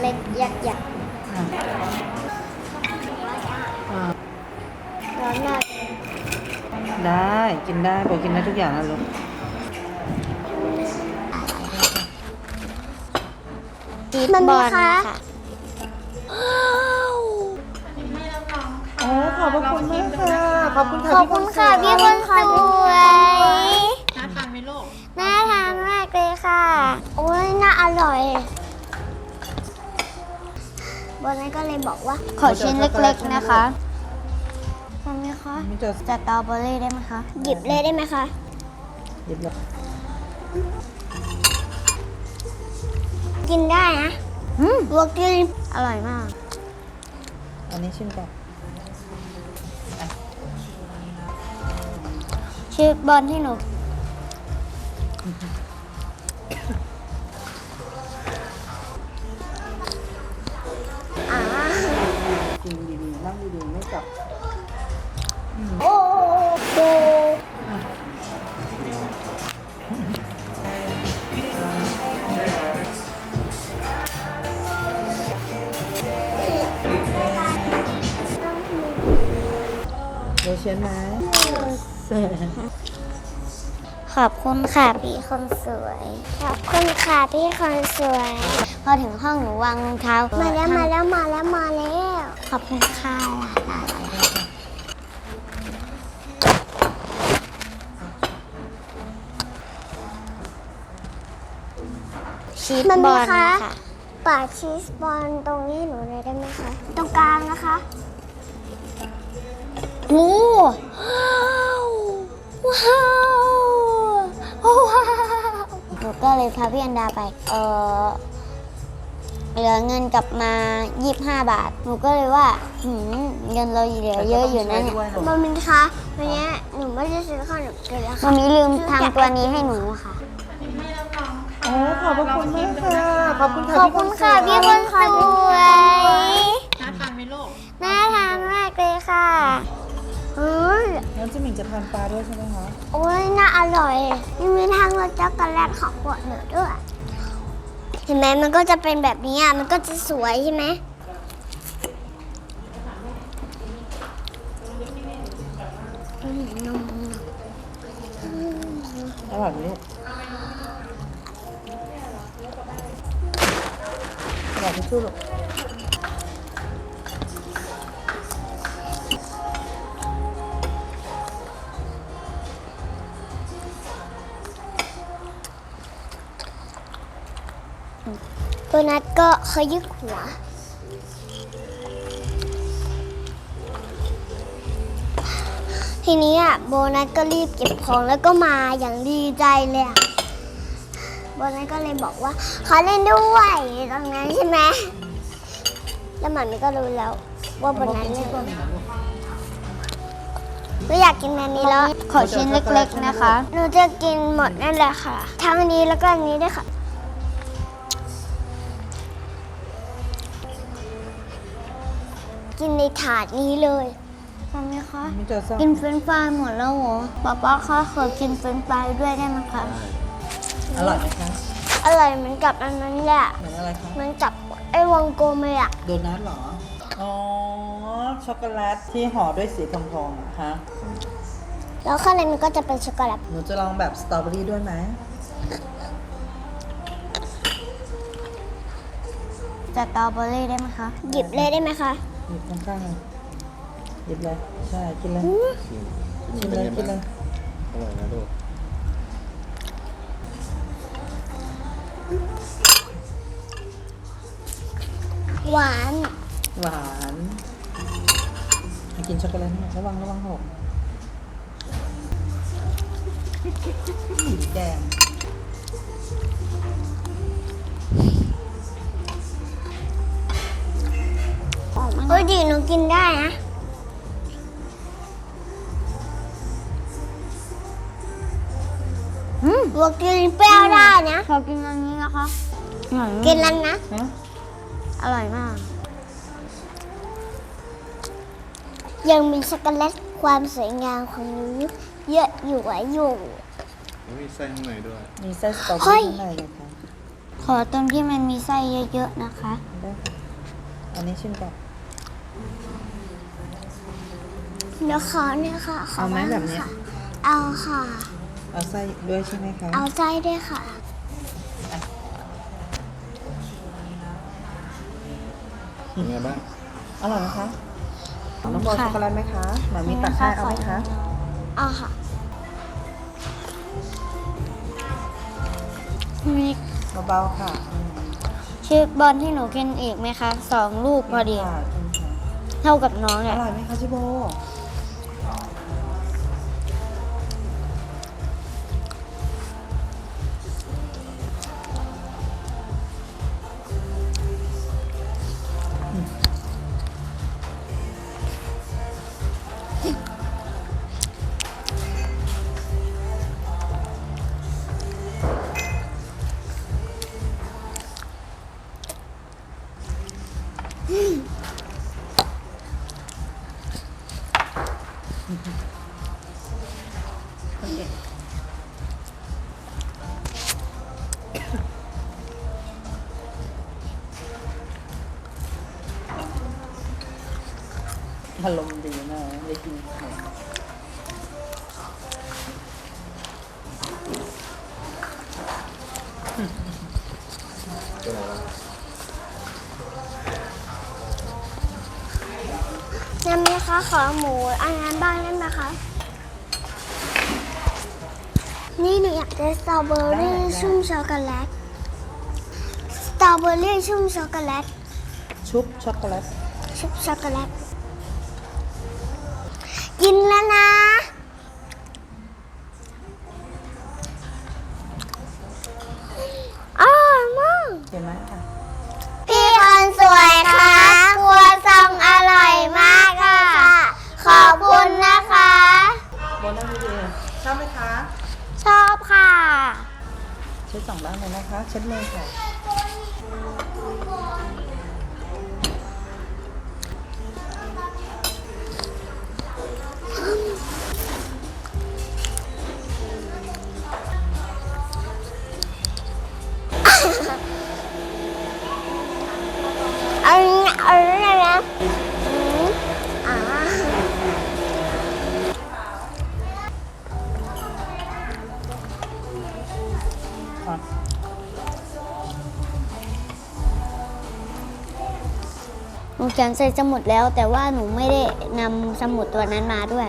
เล็กยักษ์ใหญ่อะอ่าร้อนมากได้กินได้โบกินได้ทุกอย่างนะลูกชีสบอลค่ะโอ้ขอบพระคุณมากค่ะขอบคุณค่ะขอบคุณค่ะพี่คนสวยน่าทานไหมลูกน่าทานมากเลยค่ะ โอ้ยน่าอร่อย บนนั้นก็เลยบอกว่า ขอชิ้นเล็กๆนะคะทำไหมคะมีจะสตรอเบอรี่ได้ไหมคะ หยิบเลยได้ไหมคะหยิบเลยกินได้นะอืมวัวกินอร่อยมาก อันนี้ชิมก่อนชีสบอลให้หนู นั่งดีๆไม่จับโอ้โหโบเชียนไหมขอบคุณค่ะพี่คนสวย ขอบคุณค่ะพี่คนสวย พอถึงห้องหนูวางรองเท้า มาแล้วมาแล้วมาแล้วมาแล้ว ขอบคุณค่ะชีสบอลค่ะปาดชีสบอลตรงนี้หนูเลยได้ไหมคะ ตรงกลางนะคะโอ้ว้าวว้าวว้าวหนูก็เลยพาพี่อันดาไป เออ เหลือเงินกลับมา 25 บาท หนูก็เลยว่าหืมเงินเราเหลือเยอะอยู่นะเนี่ยมามินคะวันนี้หนูไม่ได้ซื้อขนมเลยนะคะมามิลืมทำตัวนี้ให้หนูค่ะ โอ้ขอบพระคุณมากค่ะ ขอบคุณค่ะขอบคุณค่ะพี่คนสวยน่าทานไหมลูกน่าทานมากเลยค่ะเฮ้ยน้องจิมมิงจะทานปลาด้วยใช่ไหมคะ โอ้ยน่าอร่อยยังมีทางรสช็อกโกแลตของขวดหนูด้วยเห็นไหมมันก็จะเป็นแบบนี้อะ มันก็จะสวยใช่ไหมอร่อยไหมลูกอร่อยที่สุดลูก โดนัทก็เคยยึกหัว ทีนี้อะโบนัสก็รีบเก็บของแล้วก็มาอย่างดีใจเลยอะโบนัสก็เลยบอกว่า ขอเล่นด้วยตรงนั้นใช่ไหมแล้วหมันก็รู้แล้ว ว่าโบนัสเล่นไม่อยากกินอันนี้แล้ว ขอชิ้นเล็กๆนะคะ หนูจะกินหมดนั่นแหละค่ะ ทั้งอันนี้แล้วก็อันนี้ด้วยค่ะ กินในถาดนี้เลยทำไหมคะมีจะซ่ากินเฟรนช์ฟรายหมดแล้วเหรอป๊าป๊าคะขอกินเฟรนช์ฟรายด้วยได้ไหมคะอร่อยไหมคะอร่อยเหมือนกับอันนั้นแหละเหมือนอะไรคะเหมือนกับไอ้วงกลมเลยอะโดนัทเหรออ๋อช็อกโกแลตที่ห่อด้วยสีทองๆนะคะแล้วข้างในมันก็จะเป็นช็อกโกแลตหนูจะลองแบบสตรอเบอรี่ด้วยไหมสตรอเบอรี่ได้ไหมคะ หยิบเลยได้ไหมคะ หยิบข้างๆเลยหยิบเลยใช่กินเลยชิมเลยกินเลยอร่อยนะลูกหวาน หวานมากินช็อกโกแลตเนี่ยระวังระวังหกสีแดง เอ้ยดีหนูกินได้นะบัวกินเปรี้ยวได้นะ ขอกินอันนี้นะคะกินแล้วนะฮะอร่อยมากยังมีช็อกโกแลตความสวยงามของหนูเยอะอยู่ไว้อยู่ แล้วมีไส้ข้างในด้วย มีไส้สตรอเบอเฮ้ยรี่ข้างในเลยค่ะขอตรงที่มันมีไส้เยอะๆนะคะ ได้ค่ะอันนี้ชิมก่อน เดี๋ยวขอเนี่ยค่ะขอเอาไหมบ้งแบบเนี้ย ค่ะเอาค่ะ เอาไส้ด้วยใช่ไหมคะเอาไส้ด้วยค่ะ เป็นไงบ้าง อร่อยไหมคะเอาน้องโบช็อกโกแลตไหมคะหมามีตักให้เอาไหมคะเอาค่ะมีเบาๆค่ะชีสบอลที่หนูกินอีกไหมคะสองลูกพอดีค่ะชิมค่ะเท่ากับน้องอเนี่ยร่อยไหมคะชิโบ โอเคอารมณ์ดีนะได้กินขนม ยังมีคะขอหมูอันนั้นบ้างได้ไหมคะ นี่หนูอยากได้สตรอเบอรี่ชุ่มช็อกโกแลต สตรอเบอรี่ชุ่มช็อกโกแลต ชุบช็อกโกแลต ชุบช็อกโกแลต กินแล้วนะ เลยนะคะเช็ดมือค่ะ ขียนใส่สมุดแล้ว แต่ว่าหนูไม่ได้นำสมุดตัวนั้นมาด้วย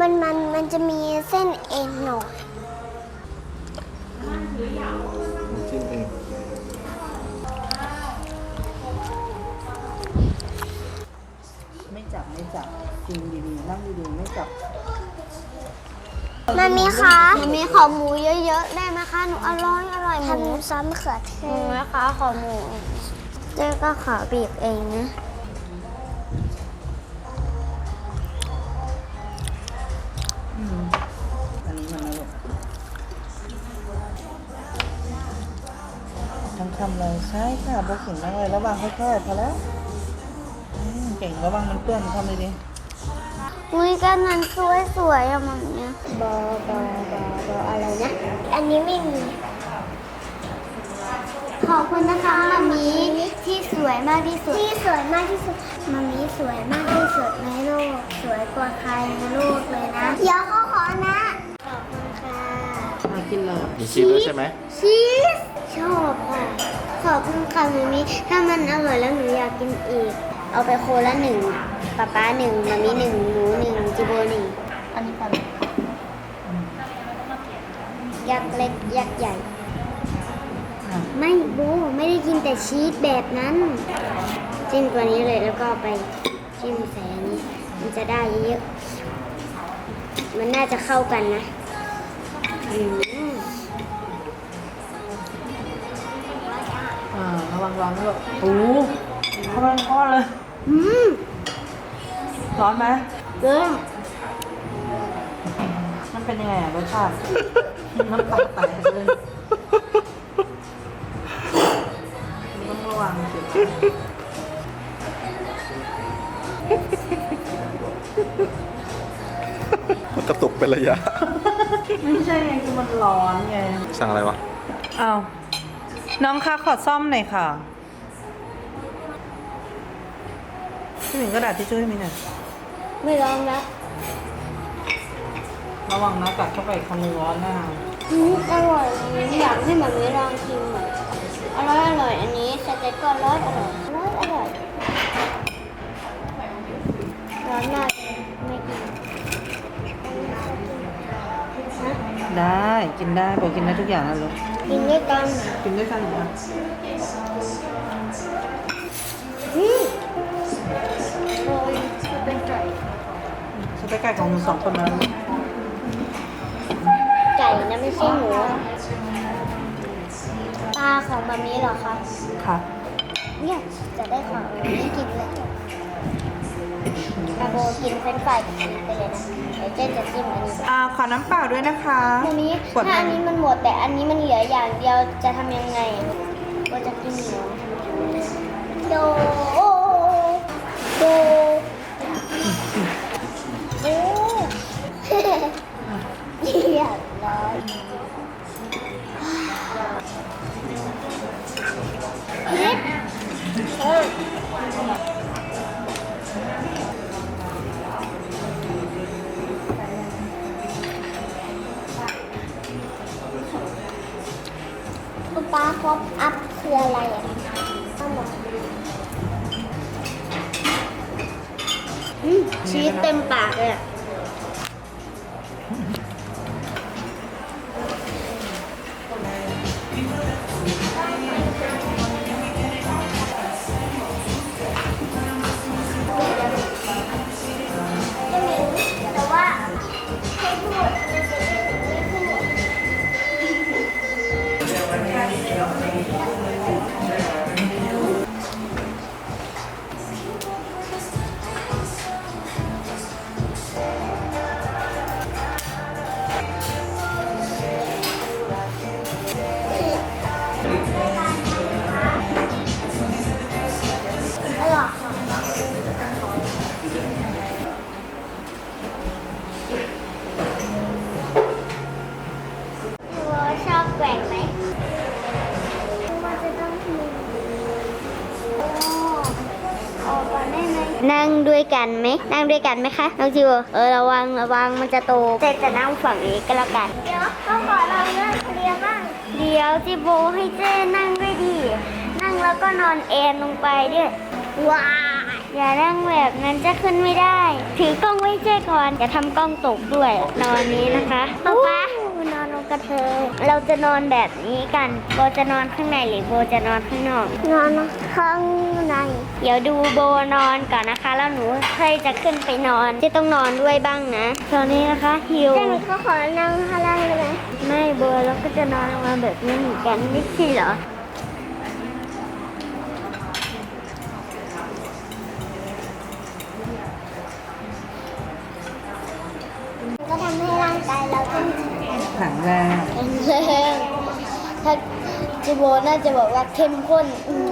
มันมันมันจะมีเส้นเอ็นหน่อยน้ำจิ้มเองไม่จับไม่จับกินดีๆนั่งดีๆไม่จับ มันมีคะมันมีขอหมูเยอะๆ ได้ไหมคะ หนูอร่อยอร่อยหมูซ้ำเขือเทศนะคะขอหมูเจ๊ก็ขอบีบเองนะอืมอันนี้มันนะลูกทั้งคำเลยใช่ค่ะโบเก่งมากเลยระวังค่อยๆพอแล้วอืมเก่งระวังมันเปื้อนทำเลยดิ อุ้ยกันนั้นสวยสวยๆอะมันเนี่ย นนี้ไม่มี ขอบคุณนะคะมามีที่สวยมากที่สุด ที่สวยมากที่สุดมามีสวยมากที่สุดในโลก สวยกว่าใครในโลกเลยนะ เดี๋ยวเขาขอนะ ขอบคุณค่ะมากินเลย มีชีสด้วยใช่ไหมชีสชอบค่ะ ขอบคุณค่ะมามีถ้ามันอร่อยแล้วหนูอยากกินอีก เอาไปโคละหนึ่งป๊าป๊าหนึ่งมามีหนึ่งหนูหนึ่งจิโบหนึ่งอันนี้ก่อน ยักษ์เล็กยักษ์ใหญ่อะไม่โบไม่ได้กินแต่ชีสแบบนั้นจิ้มตัวนี้เลยแล้วก็ไปจิ้มใส่อันนี้ มันจะได้เยอะๆมันน่าจะเข้ากันนะอืมอ่าระวังร้อนด้วยโอ้โหเข้าไปก้อนเลย อืมร้อนไหมเกินมันเป็นยังไงอะรสชาติ น้ำตาแตกเลยต้องระวังสิมันกระตุกเป็นระยะ ไม่ใช่ไงคือมันร้อนไงสั่งอะไรวะ เอาน้องคะขอซ่อมหน่อยค่ะพี่หมิงกระดาษที่ช่วยให้มินหน่อยไม่ลองนะ ระวังนะกัดเข้าไปคำนึงร้อนนะอืมอร่อยอยากให้แบบนี้ลองชิมอะอร่อยอร่อยอันนี้สเต็กก็อร่อยอร่อยอร่อยอร่อยร้อนมากไม่กินได้กินได้โบกินได้ทุกอย่างนะลูกกินด้วยกันกินด้วยกันเหรออืมโอ้ยเป็นไก่สเต็กไก่ของหนูสองคนนะลู กไก่นะไม่ใช่หมูปลาของแบบนี้เหรอคะค่ะ เนี่ยจะได้ของนี้กินเลยนาโบกินเฟรนช์ฟรายกับชีสไปเลยนะเดี๋ยวเจ๊จะจิ้มอันนี้อ่าขอน้ำเปล่าด้วยนะคะอันนี้ขวดถ้าน้อันนี้มันหมดแต่อันนี้มันเหลืออย่างเดียวจะทำยังไงก็จะกินเหนียวโดโดโอ้เรี กันไหมคะน้องจิวเออระวังระวังมันจะโตเจ๊จะนั่งฝั่งนี้ก็แล้วกันเดี๋ยวต้องขอเราเลือกเรียบ้างเดี๋ยวจิโบให้เจ๊นั่งด้วยดี นั่งแล้วก็นอนเอนลงไปด้วยว้าอย่านั่งแบบนั้นจะขึ้นไม่ได้ ถือกล้องไว้เจ๊ก่อนอย่าทำกล้องตกด้วยนอนนี้นะคะป๊าป๊านอนลง กระเทยเราจะนอนแบบนี้กัน โบจะนอนข้างในหรือโบจะนอนข้างนอก นอนข้างใน เดี๋ยวดูโบนอนก่อนนะคะ แล้วหนูค่อยจะขึ้นไปนอนเจะต้องนอนด้วยบ้างนะตอนนี้นะคะหิวแต่หนูก็ขอนั่งข้างล่างได้ไหมไม่โบแล้วก็จะนอนลงมาแบบนี้เหมือนกันไม่ใช่เหรอ จะบอกว่าเข้มข้นอืม